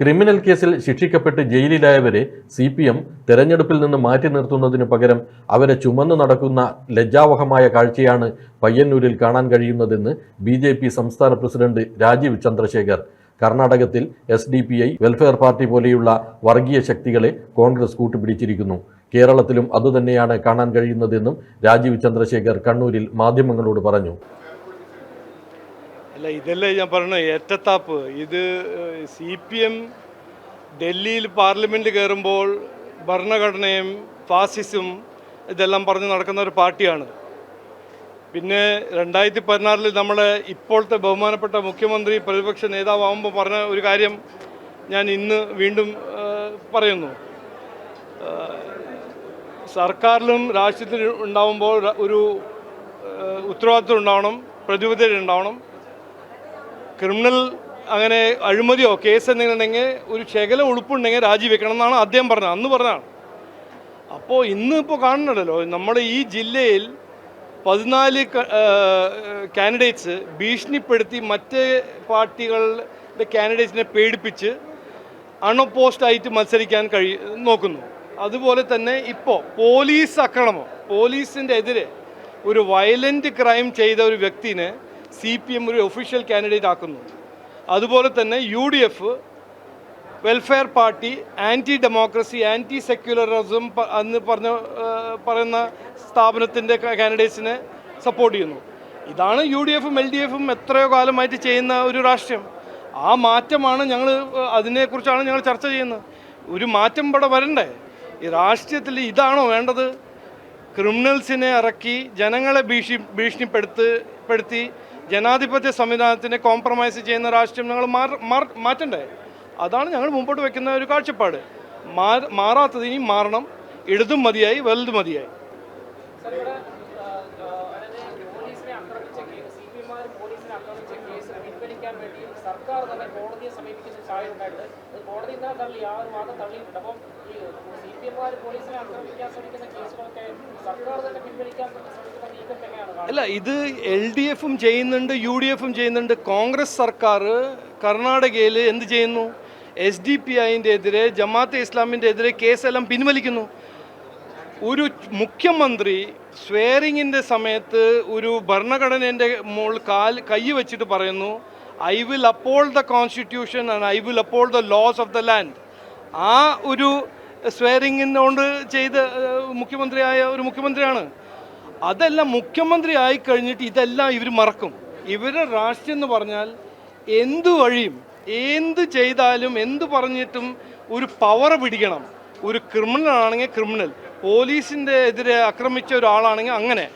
Criminal കേസിൽ ശിക്ഷിക്കപ്പെട്ട് ജയിലിലായവരെ സി പി എം തെരഞ്ഞെടുപ്പിൽ നിന്ന് മാറ്റി നിർത്തുന്നതിന് പകരം അവരെ ചുമന്നു നടക്കുന്ന ലജ്ജാവഹമായ കാഴ്ചയാണ് പയ്യന്നൂരിൽ കാണാൻ കഴിയുന്നതെന്ന് ബി ജെ പി സംസ്ഥാന പ്രസിഡന്റ് രാജീവ് ചന്ദ്രശേഖർ. കർണാടകത്തിൽ S D P I welfare party പോലെയുള്ള വർഗീയ ശക്തികളെ കോൺഗ്രസ് കൂട്ടുപിടിച്ചിരിക്കുന്നു. കേരളത്തിലും അതുതന്നെയാണ് കാണാൻ കഴിയുന്നതെന്നും രാജീവ് ചന്ദ്രശേഖർ കണ്ണൂരിൽ മാധ്യമങ്ങളോട് പറഞ്ഞു. അല്ല ഇതല്ലേ ഞാൻ പറഞ്ഞു ഏറ്റത്താപ്പ്. ഇത് സി പി എം ഡൽഹിയിൽ പാർലമെന്റ് കയറുമ്പോൾ ഭരണഘടനയും ഫാസിസും ഇതെല്ലാം പറഞ്ഞ് നടക്കുന്ന ഒരു പാർട്ടിയാണ്. പിന്നെ രണ്ടായിരത്തി പതിനാറിൽ നമ്മളെ ഇപ്പോഴത്തെ ബഹുമാനപ്പെട്ട മുഖ്യമന്ത്രി പ്രതിപക്ഷ നേതാവാകുമ്പോൾ പറഞ്ഞ ഒരു കാര്യം ഞാൻ ഇന്ന് വീണ്ടും പറയുന്നു. സർക്കാരിലും രാഷ്ട്രീയത്തിലും ഉണ്ടാവുമ്പോൾ ഒരു ഉത്തരവാദിത്വം ഉണ്ടാവണം പ്രതിബദ്ധത ഉണ്ടാവണം. ക്രിമിനൽ അങ്ങനെ അഴിമതിയോ കേസ് എന്തെങ്കിലും ഉണ്ടെങ്കിൽ ഒരു ശകല ഉളുപ്പുണ്ടെങ്കിൽ രാജിവെക്കണം എന്നാണ് അദ്ദേഹം പറഞ്ഞത്. അന്ന് പറഞ്ഞതാണ്. അപ്പോൾ ഇന്ന് ഇപ്പോൾ കാണുന്നുണ്ടല്ലോ നമ്മുടെ ഈ ജില്ലയിൽ പതിനാല് കാൻഡിഡേറ്റ്സ് ഭീഷണിപ്പെടുത്തി മറ്റ് പാർട്ടികളുടെ കാൻഡിഡേറ്റ്സിനെ പേടിപ്പിച്ച് അൺഒപ്പോസ്ഡ് ആയിട്ട് മത്സരിക്കാൻ കഴി നോക്കുന്നു. അതുപോലെ തന്നെ ഇപ്പോൾ പോലീസ് അക്രമം പോലീസിന്റെ എതിരെ ഒരു വയലന്റ് ക്രൈം ചെയ്ത ഒരു വ്യക്തിനെ സി പി എം ഒരു ഒഫീഷ്യൽ കാൻഡിഡേറ്റ് ആക്കുന്നു. അതുപോലെ തന്നെ U D F welfare party anti democracy anti secularism എന്ന് പറഞ്ഞ പറയുന്ന സ്ഥാപനത്തിന്റെ കാൻഡിഡേറ്റ്സിനെ സപ്പോർട്ട് ചെയ്യുന്നു. ഇതാണ് യു ഡി എഫും എൽ ഡി എഫും എത്രയോ കാലമായിട്ട് ചെയ്യുന്ന ഒരു രാഷ്ട്രീയം. ആ മാറ്റമാണ് ഞങ്ങൾ അതിനെക്കുറിച്ചാണ് ഞങ്ങൾ ചർച്ച ചെയ്യുന്നത്. ഒരു മാറ്റം ഇവിടെ വരണ്ടേ? ഈ രാഷ്ട്രീയത്തിൽ ഇതാണോ വേണ്ടത്? ക്രിമിനൽസിനെ ഇറക്കി ജനങ്ങളെ ഭീഷണി ഭീഷണിപ്പെടുത്ത് പെടുത്തി ജനാധിപത്യ സംവിധാനത്തിനെ കോംപ്രമൈസ് ചെയ്യുന്ന രാഷ്ട്രീയം ഞങ്ങൾ മാറ- മാറ്റണ്ടേ അതാണ് ഞങ്ങൾ മുമ്പോട്ട് വെക്കുന്ന ഒരു കാഴ്ചപ്പാട് മാറാത്തത് ഇനി മാറണം ഇടതും മതിയായി വലുതും മതിയായി സർക്കാർ തന്നെ കോടതിയെ സമീപിക്കുന്ന സാഹചര്യം ഒരു ശ്രമിക്കുന്ന കേസുകളൊക്കെ സർക്കാർ തന്നെ പിൻവലിക്കാൻ ശ്രമിക്കുന്ന അല്ല ഇത് എൽ ഡി എഫും ചെയ്യുന്നുണ്ട് യു ഡി എഫും ചെയ്യുന്നുണ്ട്. കോൺഗ്രസ് സർക്കാർ കർണാടകയിൽ എന്ത് ചെയ്യുന്നു? എസ് ഡി പി ഐന്റെ എതിരെ ജമാഅത്തെ ഇസ്ലാമിന്റെ എതിരെ കേസെല്ലാം പിൻവലിക്കുന്നു. ഒരു മുഖ്യമന്ത്രി സ്വേറിങ്ങിന്റെ സമയത്ത് ഒരു ഭരണഘടനേന്റെ മോൾ കാൽ കൈ വെച്ചിട്ട് പറയുന്നു I will uphold the constitution and I will uphold the laws of the land ആ ഒരു സ്വേറിങ്ങിനോണ്ട് ചെയ്ത മുഖ്യമന്ത്രിയായ ഒരു മുഖ്യമന്ത്രിയാണ്. അതെല്ലാം മുഖ്യമന്ത്രി ആയി കഴിഞ്ഞിട്ട് ഇതെല്ലാം ഇവർ മറക്കും. ഇവരുടെ രാഷ്ട്രീയം എന്ന് പറഞ്ഞാൽ എന്തു വഴിയും എന്ത് ചെയ്താലും എന്ത് പറഞ്ഞിട്ടും ഒരു പവർ പിടിക്കണം. ഒരു ക്രിമിനൽ ആണെങ്കിൽ ക്രിമിനൽ പോലീസിന്റെ എതിരെ ആക്രമിച്ച ഒരാളാണെങ്കിൽ അങ്ങനെ.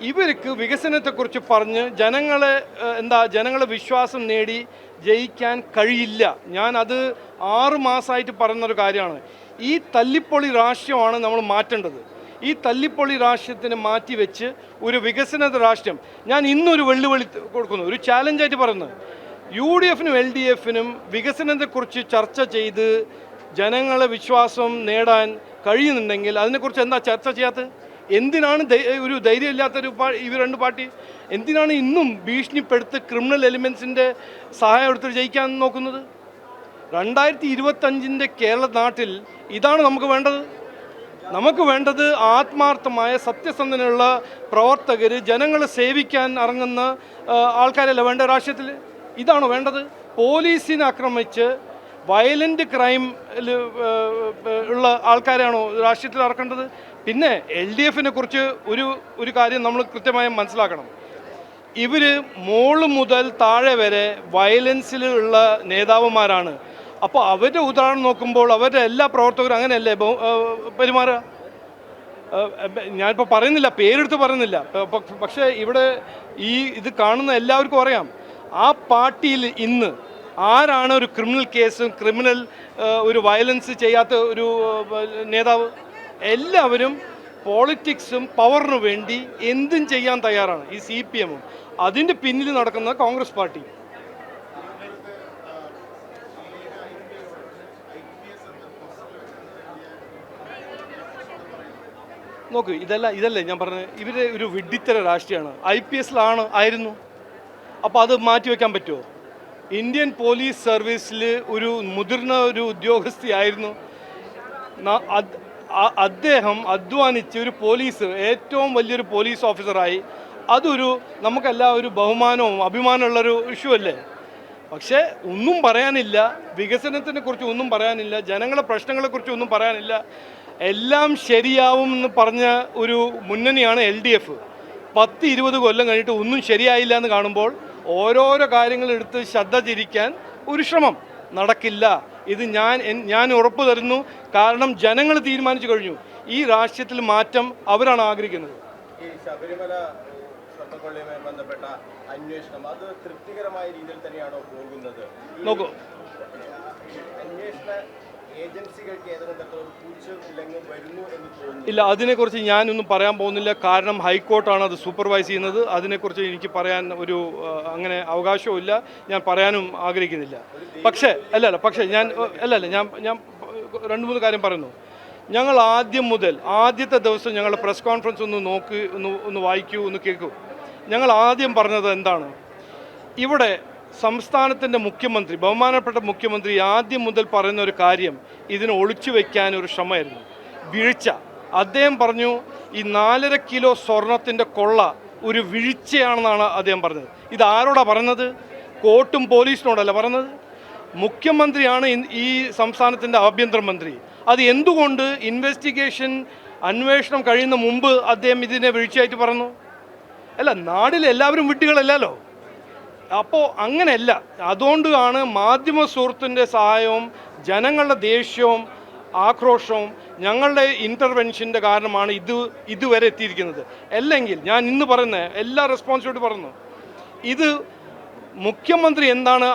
ഇവർക്ക് വികസനത്തെക്കുറിച്ച് പറഞ്ഞ് ജനങ്ങളെ എന്താ ജനങ്ങളെ വിശ്വാസം നേടി ജയിക്കാൻ കഴിയില്ല. ഞാൻ അത് ആറ് മാസമായിട്ട് പറയുന്നൊരു കാര്യമാണ്. ഈ തല്ലിപ്പൊളി രാഷ്ട്രീയമാണ് നമ്മൾ മാറ്റേണ്ടത്. ഈ തല്ലിപ്പൊളി മാറ്റി വെച്ച് ഒരു വികസന രാഷ്ട്രം ഞാൻ ഇന്നൊരു വെല്ലുവിളി കൊടുക്കുന്നു. ഒരു ചാലഞ്ചായിട്ട് പറയുന്നത് യു ഡി എഫിനും എൽ ഡി എഫിനും വികസനത്തെക്കുറിച്ച് ചർച്ച ചെയ്ത് ജനങ്ങളെ വിശ്വാസം നേടാൻ കഴിയുന്നുണ്ടെങ്കിൽ അതിനെക്കുറിച്ച് എന്താ ചർച്ച ചെയ്യാത്തത്? എന്തിനാണ് ഒരു ധൈര്യമില്ലാത്തൊരു ഇവർ രണ്ട് പാർട്ടി? എന്തിനാണ് ഇന്നും ഭീഷണിപ്പെടുത്ത് ക്രിമിനൽ എലിമെൻസിന്റെ സഹായം എടുത്ത് ജയിക്കാൻ നോക്കുന്നത്? രണ്ടായിരത്തി ഇരുപത്തഞ്ചിന്റെ കേരള നാട്ടിൽ ഇതാണ് നമുക്ക് വേണ്ടത്. നമുക്ക് വേണ്ടത് ആത്മാർത്ഥമായ സത്യസന്ധനുള്ള പ്രവർത്തകർ ജനങ്ങളെ സേവിക്കാൻ ഇറങ്ങുന്ന ആൾക്കാരല്ല വേണ്ട രാഷ്ട്രീയത്തിൽ ഇതാണോ വേണ്ടത്? പോലീസിനെ ആക്രമിച്ച് വയലന്റ് ക്രൈം ഉള്ള ആൾക്കാരാണോ രാഷ്ട്രീയത്തിൽ ഇറക്കേണ്ടത്? പിന്നെ എൽ ഡി എഫിനെ കുറിച്ച് ഒരു ഒരു കാര്യം നമ്മൾ കൃത്യമായി മനസ്സിലാക്കണം. ഇവർ മോൾ മുതൽ താഴെ വരെ വയലൻസിലുള്ള നേതാവുമാരാണ് അപ്പോൾ അവരുടെ ഉദാഹരണം നോക്കുമ്പോൾ അവരുടെ എല്ലാ പ്രവർത്തകരും അങ്ങനെയല്ലേ? പെരുമാറുക ഞാനിപ്പോൾ പറയുന്നില്ല പേരെടുത്ത് പറയുന്നില്ല. പക്ഷേ ഇവിടെ ഈ ഇത് കാണുന്ന എല്ലാവർക്കും അറിയാം. ആ പാർട്ടിയിൽ ഇന്ന് ആരാണ് ഒരു ക്രിമിനൽ കേസും ക്രിമിനൽ ഒരു വയലൻസ് ചെയ്യാത്ത ഒരു നേതാവ്? എല്ലാവരും പോളിറ്റിക്സും പവറിനു വേണ്ടി എന്തും ചെയ്യാൻ തയ്യാറാണ് ഈ സി പി എമ്മും. അതിന്റെ പിന്നിൽ നടക്കുന്ന കോൺഗ്രസ് പാർട്ടി. നോക്കൂ ഇതല്ല ഇതല്ലേ ഞാൻ പറഞ്ഞത്. ഇവർ ഒരു വിഡിത്തര രാഷ്ട്രീയമാണ്. ഐ പി എസിലാണ് ആയിരുന്നു. അപ്പോൾ അത് മാറ്റി വെക്കാൻ പറ്റുമോ ഇന്ത്യൻ പോലീസ് സർവീസിൽ ഒരു മുതിർന്ന ഒരു ഉദ്യോഗസ്ഥയായിരുന്നു അദ്ദേഹം അധ്വാനിച്ച് ഒരു പോലീസ് ഏറ്റവും വലിയൊരു പോലീസ് ഓഫീസറായി. അതൊരു നമുക്കെല്ലാം ഒരു ബഹുമാനവും അഭിമാനമുള്ളൊരു ഇഷ്യൂ അല്ലേ? പക്ഷേ ഒന്നും പറയാനില്ല. വികസനത്തിനെ കുറിച്ച് ഒന്നും പറയാനില്ല. ജനങ്ങളുടെ പ്രശ്നങ്ങളെക്കുറിച്ച് ഒന്നും പറയാനില്ല. എല്ലാം ശരിയാവും എന്ന് പറഞ്ഞ ഒരു മുന്നണിയാണ് എൽ ഡി എഫ്. പത്ത് ഇരുപത് കൊല്ലം കഴിഞ്ഞിട്ട് ഒന്നും ശരിയായില്ല എന്ന് കാണുമ്പോൾ ഓരോരോ കാര്യങ്ങൾ എടുത്ത് ശ്രദ്ധ തിരിക്കാൻ ഒരു ശ്രമം നടക്കില്ല. ഇത് ഞാൻ ഞാൻ ഉറപ്പ് തരുന്നു. കാരണം ജനങ്ങൾ തീരുമാനിച്ചു കഴിഞ്ഞു. ഈ രാഷ്ട്രീയത്തിൽ മാറ്റം അവരാണ് ആഗ്രഹിക്കുന്നത്. ഈ ശബരിമല സ്വർണക്കൊള്ളയുമായി ബന്ധപ്പെട്ട അന്വേഷണം അത് തൃപ്തികരമായ രീതിയിൽ തന്നെയാണോ പോകുന്നത്? നോക്കൂ. അന്വേഷണ ഇല്ല അതിനെക്കുറിച്ച് ഞാനൊന്നും പറയാൻ പോകുന്നില്ല. കാരണം ഹൈക്കോർട്ടാണ് അത് സൂപ്പർവൈസ് ചെയ്യുന്നത്. അതിനെക്കുറിച്ച് എനിക്ക് പറയാൻ ഒരു അങ്ങനെ അവകാശവും ഇല്ല ഞാൻ പറയാനും ആഗ്രഹിക്കുന്നില്ല. പക്ഷേ അല്ലല്ല അല്ല പക്ഷേ ഞാൻ അല്ലല്ല അല്ല ഞാൻ ഞാൻ രണ്ട് മൂന്ന് കാര്യം പറയുന്നു. ഞങ്ങൾ ആദ്യം മുതൽ ആദ്യത്തെ ദിവസം ഞങ്ങൾ പ്രസ് കോൺഫറൻസ് ഒന്ന് നോക്കി ഒന്ന് ഒന്ന് വായിക്കൂ ഒന്ന് കേൾക്കൂ. ഞങ്ങൾ ആദ്യം പറഞ്ഞത് എന്താണ്? ഇവിടെ സംസ്ഥാനത്തിന്റെ മുഖ്യമന്ത്രി ബഹുമാനപ്പെട്ട മുഖ്യമന്ത്രി ആദ്യം മുതൽ പറയുന്ന ഒരു കാര്യം ഇതിനെ ഒളിച്ചു വയ്ക്കാൻ ഒരു ശ്രമമായിരുന്നു. വീഴ്ച. അദ്ദേഹം പറഞ്ഞു ഈ നാലര കിലോ സ്വർണത്തിന്റെ കൊള്ള ഒരു വീഴ്ചയാണെന്നാണ് അദ്ദേഹം പറഞ്ഞത്. ഇത് ആരോടാ പറഞ്ഞത്? കോർട്ടും പോലീസിനോടല്ല പറഞ്ഞത്. മുഖ്യമന്ത്രിയാണ് ഈ സംസ്ഥാനത്തിന്റെ ആഭ്യന്തരമന്ത്രി. അത് എന്തുകൊണ്ട് ഇൻവെസ്റ്റിഗേഷൻ അന്വേഷണം കഴിയുന്ന മുമ്പ് അദ്ദേഹം ഇതിനെ വീഴ്ചയായിട്ട് പറഞ്ഞു? അല്ല നാടിൽ എല്ലാവരും വിട്ടുകളല്ലല്ലോ അപ്പോൾ അങ്ങനെയല്ല. അതുകൊണ്ടാണ് മാധ്യമ സുഹൃത്തിന്റെ സഹായവും ജനങ്ങളുടെ ദേഷ്യവും ആക്രോഷവും ഞങ്ങളുടെ ഇന്റർവെൻഷന്റെ കാരണമാണ് ഇത് ഇതുവരെ എത്തിയിരിക്കുന്നത്. അല്ലെങ്കിൽ ഞാൻ ഇന്ന് പറയുന്ന എല്ലാ റെസ്പോൺസിബിലിറ്റി പറഞ്ഞു ഇത് മുഖ്യമന്ത്രി എന്താണ്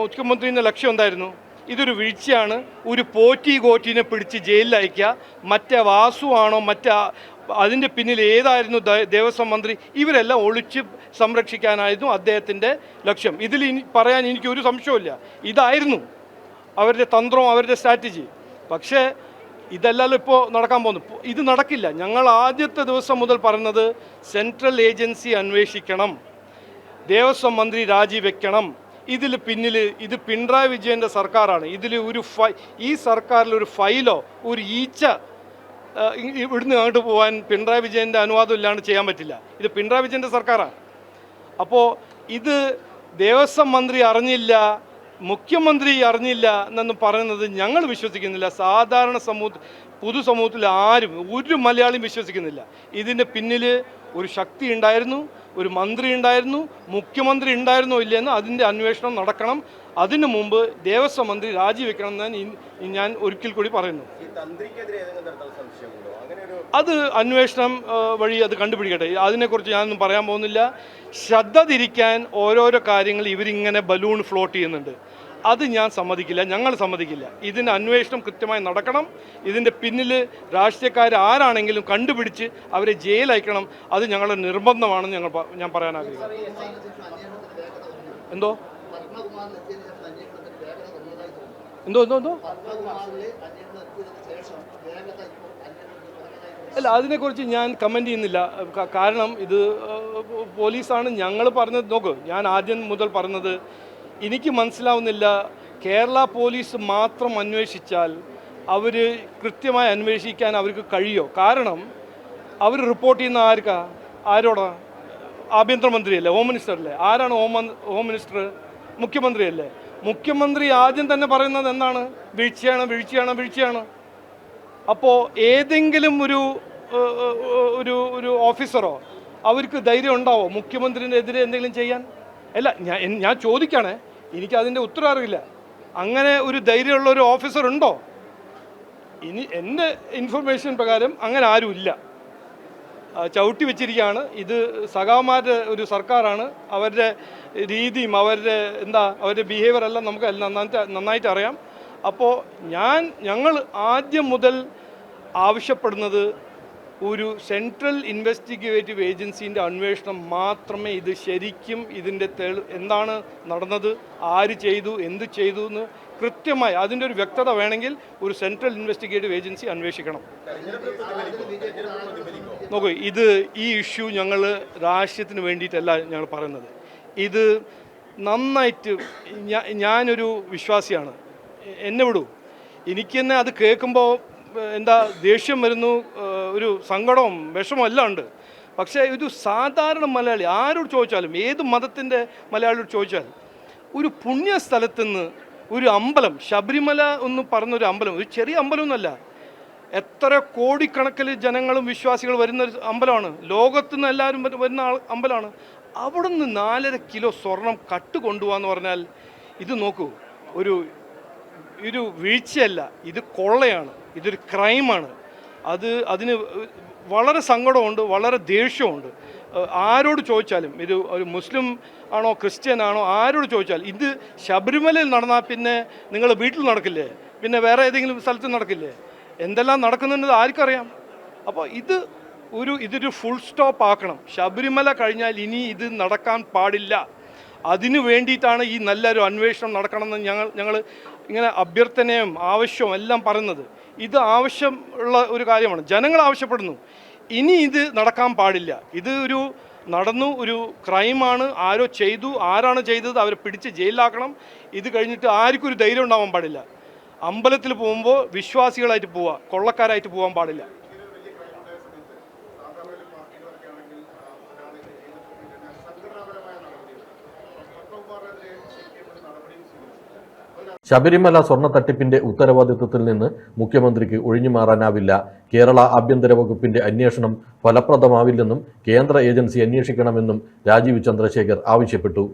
മുഖ്യമന്ത്രിയുടെ ലക്ഷ്യം എന്തായിരുന്നു? ഇതൊരു വീഴ്ചയാണ്. ഒരു പോറ്റി കോറ്റിനെ പിടിച്ച് ജയിലിൽ അയക്കുക മറ്റേ വാസുവാണോ മറ്റേ അതിന്റെ പിന്നിൽ ഏതായിരുന്നു ദേവസ്വം മന്ത്രി? ഇവരെല്ലാം ഒളിച്ച് സംരക്ഷിക്കാനായിരുന്നു അദ്ദേഹത്തിന്റെ ലക്ഷ്യം. ഇതിൽ ഇനി പറയാൻ എനിക്കൊരു സംശയമില്ല ഇതായിരുന്നു അവരുടെ തന്ത്രവും അവരുടെ സ്ട്രാറ്റജി. പക്ഷേ ഇതല്ലല്ലോ ഇപ്പോൾ നടക്കാൻ പോകുന്നു. ഇത് നടക്കില്ല. ഞങ്ങൾ ആദ്യത്തെ ദിവസം മുതൽ പറഞ്ഞത് സെൻട്രൽ ഏജൻസി അന്വേഷിക്കണം. ദേവസ്വം മന്ത്രി രാജിവെക്കണം. ഇതിൽ പിന്നിൽ ഇത് പിണറായി വിജയന്റെ സർക്കാരാണ്. ഇതിൽ ഒരു ഫൈ ഈ സർക്കാരിൽ ഒരു ഫൈലോ ഒരു ഈച്ച ഇവിടുന്ന് അങ്ങോട്ട് പോകാൻ പിണറായി വിജയന്റെ അനുവാദം ഇല്ലാണ്ട് ചെയ്യാൻ പറ്റില്ല. ഇത് പിണറായി വിജയന്റെ സർക്കാരാണ്. അപ്പോൾ ഇത് ദേവസ്വം മന്ത്രി അറിഞ്ഞില്ല മുഖ്യമന്ത്രി അറിഞ്ഞില്ല എന്നൊന്നും പറയുന്നത് ഞങ്ങൾ വിശ്വസിക്കുന്നില്ല. സാധാരണ സമൂഹ പൊതുസമൂഹത്തിൽ ആരും ഒരു മലയാളിയും വിശ്വസിക്കുന്നില്ല. ഇതിന്റെ പിന്നിൽ ഒരു ശക്തി ഉണ്ടായിരുന്നു. ഒരു മന്ത്രി ഉണ്ടായിരുന്നു മുഖ്യമന്ത്രി ഉണ്ടായിരുന്നോ ഇല്ലയെന്ന് അതിന്റെ അന്വേഷണം നടക്കണം. അതിനു മുമ്പ് ദേവസ്വം മന്ത്രി രാജിവെക്കണം എന്ന് ഞാൻ- ഒരിക്കൽ കൂടി പറയുന്നു. അത് അന്വേഷണം വഴി അത് കണ്ടുപിടിക്കട്ടെ. അതിനെക്കുറിച്ച് ഞാനൊന്നും പറയാൻ പോകുന്നില്ല. ശ്രദ്ധ തിരിക്കാൻ ഓരോരോ കാര്യങ്ങൾ ഇവരിങ്ങനെ ബലൂൺ ഫ്ലോട്ട് ചെയ്യുന്നുണ്ട്. അത് ഞാൻ സമ്മതിക്കില്ല ഞങ്ങൾ സമ്മതിക്കില്ല. ഇതിന്റെ അന്വേഷണം കൃത്യമായി നടക്കണം. ഇതിന്റെ പിന്നിൽ രാഷ്ട്രീയക്കാർ ആരാണെങ്കിലും കണ്ടുപിടിച്ച് അവരെ ജയിൽ അയക്കണം അത് ഞങ്ങളുടെ നിർബന്ധമാണെന്ന് ഞങ്ങൾ ഞാൻ പറയാൻ ആഗ്രഹിക്കുന്നു. എന്തോ? എന്തോ എന്തോ എന്തോ? അല്ല അതിനെക്കുറിച്ച് ഞാൻ കമന്റ് ചെയ്യുന്നില്ല. കാരണം ഇത് പോലീസാണ് ഞങ്ങൾ പറഞ്ഞത്. നോക്ക് ഞാൻ ആദ്യം മുതൽ പറഞ്ഞത് എനിക്ക് മനസ്സിലാവുന്നില്ല. കേരള പോലീസ് മാത്രം അന്വേഷിച്ചാൽ അവർ കൃത്യമായി അന്വേഷിക്കാൻ അവർക്ക് കഴിയോ? കാരണം അവർ റിപ്പോർട്ട് ചെയ്യുന്ന ആർക്കാ? ആരോടാ? ആഭ്യന്തരമന്ത്രിയല്ലേ? ഹോം മിനിസ്റ്റർ അല്ലേ? ആരാണ് ഹോം ഹോം മിനിസ്റ്റർ മുഖ്യമന്ത്രിയല്ലേ? മുഖ്യമന്ത്രി ആദ്യം തന്നെ പറയുന്നത് എന്താണ്? വീഴ്ചയാണ് വീഴ്ചയാണ് വീഴ്ചയാണ്. അപ്പോൾ ഏതെങ്കിലും ഒരു ഒരു ഒരു ഓഫീസറോ അവർക്ക് ധൈര്യം ഉണ്ടാവോ? മുഖ്യമന്ത്രിനെതിരെ എന്തെങ്കിലും ചെയ്യാൻ? അല്ല ഞാൻ ഞാൻ ചോദിക്കാണേ. എനിക്ക് അതിന്റെ ഉത്തരം അറിയില്ല അങ്ങനെ ഒരു ധൈര്യമുള്ള ഒരു ഓഫീസർ ഉണ്ടോ? ഇനി എന്റെ ഇൻഫർമേഷൻ പ്രകാരം അങ്ങനെ ആരുമില്ല ചവിട്ടി വെച്ചിരിക്കുകയാണ്. ഇത് സഖാമാരുടെ ഒരു സർക്കാരാണ്. അവരുടെ രീതിയും അവരുടെ എന്താ അവരുടെ ബിഹേവിയർ എല്ലാം നമുക്ക് നന്നായിട്ട് നന്നായിട്ട് അറിയാം. അപ്പോൾ ഞാൻ ഞങ്ങൾ ആദ്യം മുതൽ ആവശ്യപ്പെടുന്നത് ഒരു സെൻട്രൽ ഇൻവെസ്റ്റിഗേറ്റീവ് ഏജൻസിന്റെ അന്വേഷണം മാത്രമേ ഇത് ശരിക്കും ഇതിന്റെ തെളി എന്താണ് നടന്നത് ആര് ചെയ്തു എന്ത് ചെയ്തു എന്ന് കൃത്യമായി അതിന്റെ ഒരു വ്യക്തത വേണമെങ്കിൽ ഒരു സെൻട്രൽ ഇൻവെസ്റ്റിഗേറ്റീവ് ഏജൻസി അന്വേഷിക്കണം. നോക്കൂ ഇത് ഈ ഇഷ്യൂ ഞങ്ങൾ രാഷ്ട്രീയത്തിന് വേണ്ടിയിട്ടല്ല ഞങ്ങൾ പറയുന്നത്. ഇത് നന്നായിട്ട് ഞാനൊരു വിശ്വാസിയാണ്. എന്നെ വിടൂ. എനിക്ക് തന്നെ അത് കേൾക്കുമ്പോൾ എന്താ ദേഷ്യം വരുന്നു ഒരു സങ്കടവും വിഷമവും എല്ലാം ഉണ്ട്. പക്ഷേ ഒരു സാധാരണ മലയാളി ആരോട് ചോദിച്ചാലും ഏത് മതത്തിന്റെ മലയാളിയോട് ചോദിച്ചാലും ഒരു പുണ്യ സ്ഥലത്ത് നിന്ന് ഒരു അമ്പലം ശബരിമല എന്ന് പറഞ്ഞൊരു അമ്പലം ഒരു ചെറിയ അമ്പലമൊന്നുമല്ല എത്ര കോടിക്കണക്കിൽ ജനങ്ങളും വിശ്വാസികളും വരുന്ന ഒരു അമ്പലമാണ്. ലോകത്തു നിന്ന് എല്ലാവരും വരുന്ന ആൾ അമ്പലമാണ്. അവിടെ നിന്ന് നാലര കിലോ സ്വർണം കട്ട് കൊണ്ടുപോകാന്ന് പറഞ്ഞാൽ ഇത് നോക്കൂ ഒരു ഒരു വീഴ്ചയല്ല ഇത് കൊള്ളയാണ്. ഇതൊരു ക്രൈമാണ്. അത് അതിന് വളരെ സങ്കടമുണ്ട് വളരെ ദേഷ്യമുണ്ട്. ആരോട് ചോദിച്ചാലും ഇത് ഒരു മുസ്ലിം ആണോ ക്രിസ്ത്യൻ ആണോ ആരോട് ചോദിച്ചാലും ഇത് ശബരിമലയിൽ നടന്നാൽ പിന്നെ നിങ്ങൾ വീട്ടിൽ നടക്കില്ലേ? പിന്നെ വേറെ ഏതെങ്കിലും സ്ഥലത്ത് നടക്കില്ലേ? എന്തെല്ലാം നടക്കുന്നുണ്ടെന്ന് ആർക്കറിയാം? അപ്പോൾ ഇത് ഒരു ഇതൊരു ഫുൾ സ്റ്റോപ്പ് ആക്കണം. ശബരിമല കഴിഞ്ഞാൽ ഇനി ഇത് നടക്കാൻ പാടില്ല. അതിനു വേണ്ടിയിട്ടാണ് ഈ നല്ലൊരു അന്വേഷണം നടക്കണമെന്ന് ഞങ്ങൾ ഞങ്ങൾ ഇങ്ങനെ അഭ്യർത്ഥനയും ആവശ്യവും എല്ലാം പറയുന്നത്. ഇത് ആവശ്യമുള്ള ഒരു കാര്യമാണ്. ജനങ്ങൾ ആവശ്യപ്പെടുന്നു. ഇനി ഇത് നടക്കാൻ പാടില്ല. ഇത് ഒരു നടന്നു ഒരു ക്രൈമാണ് ആരോ ചെയ്തു ആരാണ് ചെയ്തത് അവരെ പിടിച്ച് ജയിലിലാക്കണം. ഇത് കഴിഞ്ഞിട്ട് ആർക്കും ഒരു ധൈര്യം ഉണ്ടാവാൻ പാടില്ല. അമ്പലത്തിൽ പോകുമ്പോൾ വിശ്വാസികളായിട്ട് പോവുക കൊള്ളക്കാരായിട്ട് പോകാൻ പാടില്ല. ശബരിമല സ്വർണ തട്ടിപ്പിന്റെ ഉത്തരവാദിത്വത്തിൽ നിന്ന് മുഖ്യമന്ത്രിക്ക് ഒഴിഞ്ഞുമാറാനാവില്ല. കേരള ആഭ്യന്തര വകുപ്പിന്റെ അന്വേഷണം ഫലപ്രദമാവില്ലെന്നും കേന്ദ്ര ഏജൻസി അന്വേഷിക്കണമെന്നും രാജീവ് ചന്ദ്രശേഖർ ആവശ്യപ്പെട്ടു.